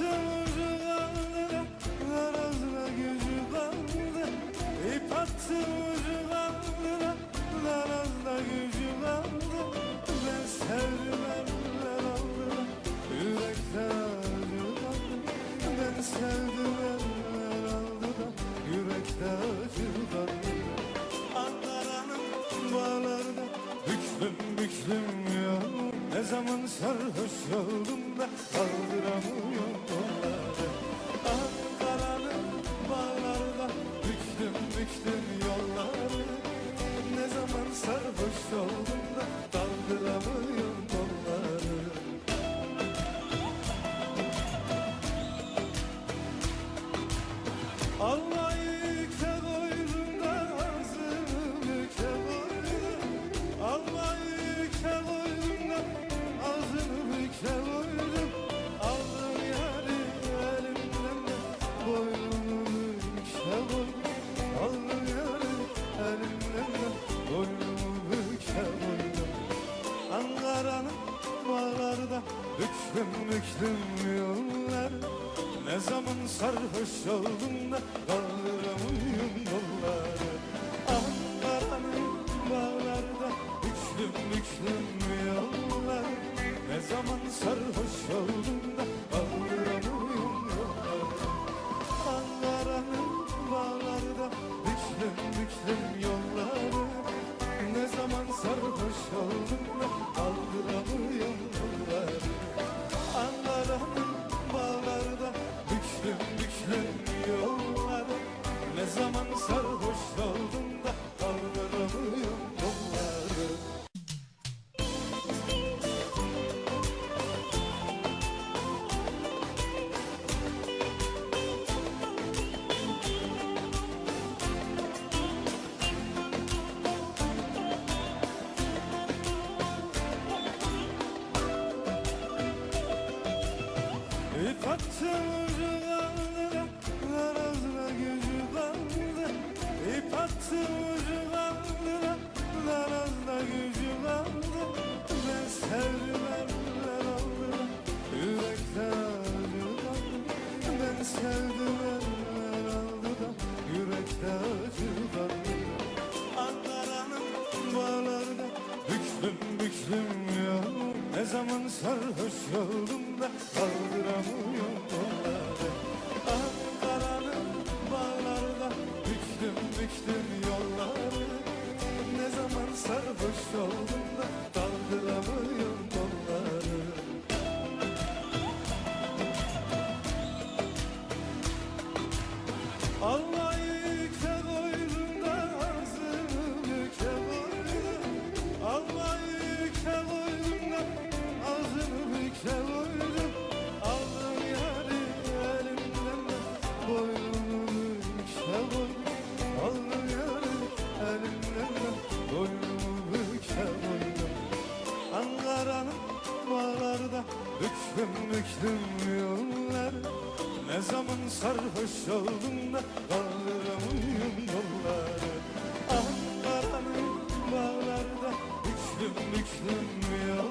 attım rüvanda Narozla gözü bandı İp attım rüvanda Narozla gözü bandı Ben sevdim eller aldım Yürekten acı bandı Ben sevdim eller aldım Yürekten acı bandı Ankara'nın bağlarında Büklüm büklüm ne zaman sarhoş oldum da kaldıramıyorum yolları Ankara'nın bağlarda büklüm büklüm yolları. Ne zaman sarhoş oldum da kaldıramıyorum yolları Almayı büklüm büklüm yollar. Ne zaman sarhoş oldum da kaldıramıyorum yolları? Ankara'nın bağlarda büklüm büklüm yollar. Ne zaman sarhoş oldum da kaldıramıyorum yolları? Ankara'nın bağlarda büklüm İp attım ucu kaldı. Narazına gücü kaldı. İp attım Ben sevdim aldı Yürekten acı Ben sevdim da Yürekten acı kaldı Ankara'nın bağlarda Büklüm büklüm ya Ne zaman sarhoş oldum da Kaldıramıyorum yolları Ankara'nın bağlarda Büklüm büklüm yolları. Ne zaman sarhoş oldum da Kaldıramıyorum yolları Almayı boynum Aldım yari elimden de boynumu ke boynum Ankara'nın bağlarda yollar Ne zaman sarhoş oldum da kaldıramıyorum yolları Ankara'nın bağlarda büklüm büklüm yollar